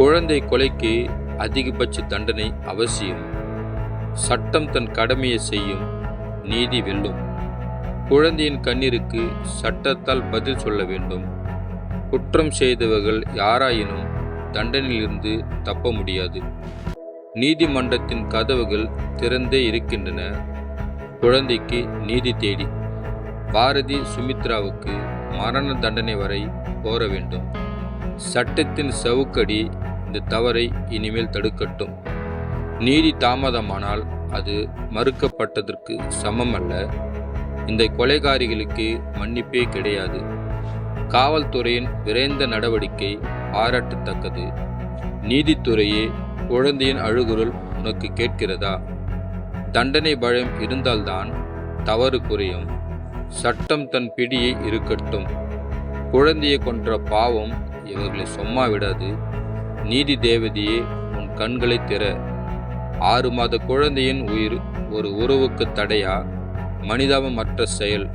குழந்தை கொலைக்கு அதிகபட்ச தண்டனை அவசியம். சட்டம் தன் கடமையை செய்யும் நீதி வெல்லும். குழந்தையின் கண்ணீருக்கு சட்டத்தால் பதில் சொல்ல வேண்டும். குற்றம் செய்தவர்கள் யாராயினும் தண்டனையிலிருந்து தப்ப முடியாது. நீதிமன்றத்தின் கதவுகள் திறந்தே இருக்கின்றன. குழந்தைக்கு நீதி தேடி பாரதி சுமித்ராவுக்கு மரண தண்டனை வரை கோர வேண்டும். சட்டத்தின் சவுக்கடி இந்த தவறை இனிமேல் தடுக்கட்டும். நீதி தாமதமானால் அது மறுக்கப்பட்டதற்கு சமம் அல்ல இந்த கொலைகாரிகளுக்கு மன்னிப்பே கிடையாது. காவல்துறையின் விரைந்த நடவடிக்கை பாராட்டத்தக்கது. நீதித்துறையே குழந்தையின் அழுகுரல் உனக்கு கேட்கிறதா? தண்டனை பயம் இருந்தால்தான் தவறு குறையும் சட்டம் தன் பிடியை இருக்கட்டும் குழந்தையை கொன்ற பாவம் இவர்களை சும்மா விடாது. நீதி தேவதையே உன் கண்களை திற. ஆறு மாத குழந்தையின் உயிர் ஒரு உறவுக்கு தடையா? மனிதாபமற்ற செயல்.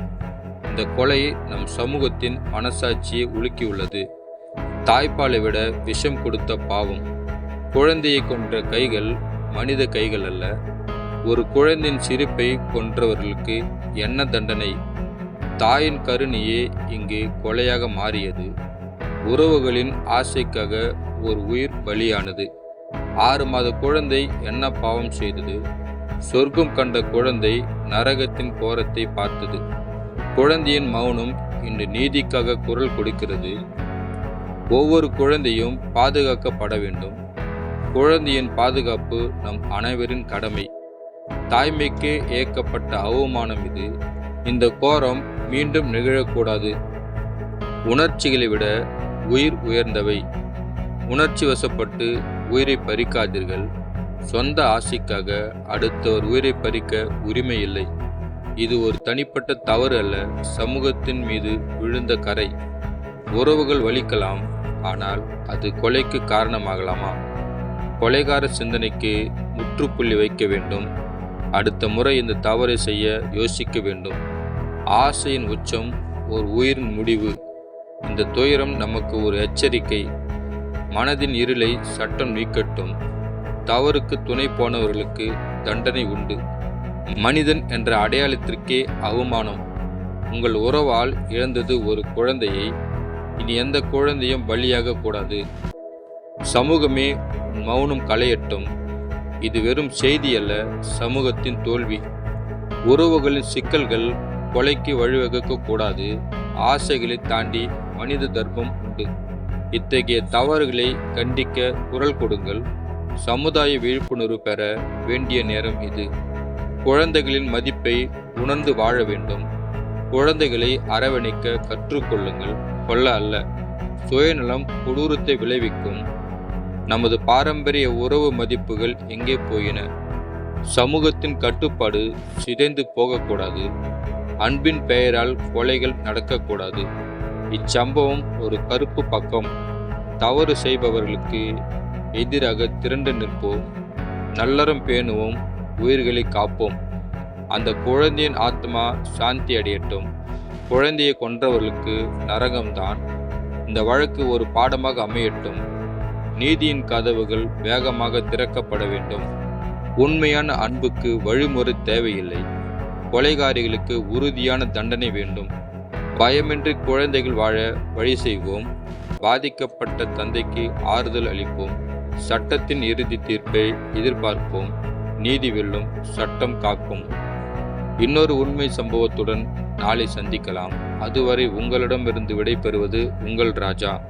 இந்த கொலை நம் சமூகத்தின் மனசாட்சியை உலுக்கியுள்ளது. தாய்ப்பாலை விட விஷம் கொடுத்த பாவம். குழந்தையை கொன்ற கைகள் மனித கைகள் அல்ல. ஒரு குழந்தையின் சிரிப்பை கொன்றவர்களுக்கு என்ன தண்டனை? தாயின் கருணையே இங்கு கொலையாக மாறியது. உறவுகளின் ஆசைக்காக ஒரு உயிர் பலியானது. ஆறு மாத குழந்தை என்ன பாவம் செய்தது? சொர்க்கம் கண்ட குழந்தை நரகத்தின் கோரத்தை பார்த்தது. குழந்தையின் மௌனம் இன்று நீதிக்காக குரல் கொடுக்கிறது. ஒவ்வொரு குழந்தையும் பாதுகாக்கப்பட வேண்டும். குழந்தையின் பாதுகாப்பு நம் அனைவரின் கடமை. தாய்மைக்கு ஏற்கப்பட்ட அவமானம் இது. இந்த கோரம் மீண்டும் நிகழக்கூடாது. உணர்ச்சிகளை விட உயிர் உயர்ந்தவை. உணர்ச்சி வசப்பட்டு உயிரை பறிக்காதீர்கள். சொந்த ஆசைக்காக அடுத்தவர் உயிரை பறிக்க உரிமை இல்லை இது ஒரு தனிப்பட்ட தவறு அல்ல சமூகத்தின் மீது விழுந்த கரை. உறவுகள் வலிக்கலாம் ஆனால் அது கொலைக்கு காரணமாகலாமா? கொலைகார சிந்தனைக்கு முற்றுப்புள்ளி வைக்க வேண்டும். அடுத்த முறை இந்த தவறை செய்ய யோசிக்க வேண்டும். ஆசையின் உச்சம் ஒரு உயிரின் முடிவு. இந்த துயரம் நமக்கு ஒரு எச்சரிக்கை. மனதின் இருளை சட்டம் நீக்கட்டும். தவறுக்கு துணை போனவர்களுக்கு தண்டனை உண்டு. மனிதன் என்ற அடையாளத்திற்கே அவமானம். உங்கள் உறவால் இழந்தது ஒரு குழந்தையை இனி எந்த குழந்தையும் பலியாக கூடாது. சமூகமே மௌனம் களையட்டும். இது வெறும் செய்தி அல்ல சமூகத்தின் தோல்வி. உறவுகளின் சிக்கல்கள் கொலைக்கு வழிவகுக்க கூடாது. ஆசைகளை தாண்டி மனித தர்மம் உண்டு. இத்தகைய தவறுகளை கண்டிக்க குரல் கொடுங்கள். சமுதாய விழிப்புணர்வு பெற வேண்டிய நேரம் இது. குழந்தைகளின் மதிப்பை உணர்ந்து வாழ வேண்டும். குழந்தைகளை அரவணைக்க கற்றுக்கொள்ளுங்கள் கொல்ல அல்ல. சுயநலம் கொடூரத்தை விளைவிக்கும். நமது பாரம்பரிய உறவு மதிப்புகள் எங்கே போயின? சமூகத்தின் கட்டுப்பாடு சிதைந்து போகக்கூடாது. அன்பின் பெயரால் கொலைகள் நடக்கக்கூடாது. இச்சம்பவம் ஒரு கருப்பு பக்கம். தவறு செய்பவர்களுக்கு எதிராக திரண்டு நிற்போம். நல்லறம் பேணுவோம் உயிர்களை காப்போம். அந்த குழந்தையின் ஆத்மா சாந்தி அடையட்டும். குழந்தையை கொன்றவர்களுக்கு நரகம்தான். இந்த வழக்கு ஒரு பாடமாக அமையட்டும். நீதியின் கதவுகள் வேகமாக திறக்கப்பட வேண்டும். உண்மையான அன்புக்கு வழிமுறை தேவையில்லை. கொலைகாரிகளுக்கு உறுதியான தண்டனை வேண்டும். பயமின்றி குழந்தைகள் வாழ வழி செய்வோம். பாதிக்கப்பட்ட தந்தைக்கு ஆறுதல் அளிப்போம். சட்டத்தின் இறுதி தீர்ப்பை எதிர்பார்ப்போம். நீதி வெல்லும் சட்டம் காக்கும். இன்னொரு உண்மை சம்பவத்துடன் நாளை சந்திக்கலாம். அதுவரை உங்களிடமிருந்து விடைபெறுவது உங்கள் ராஜா.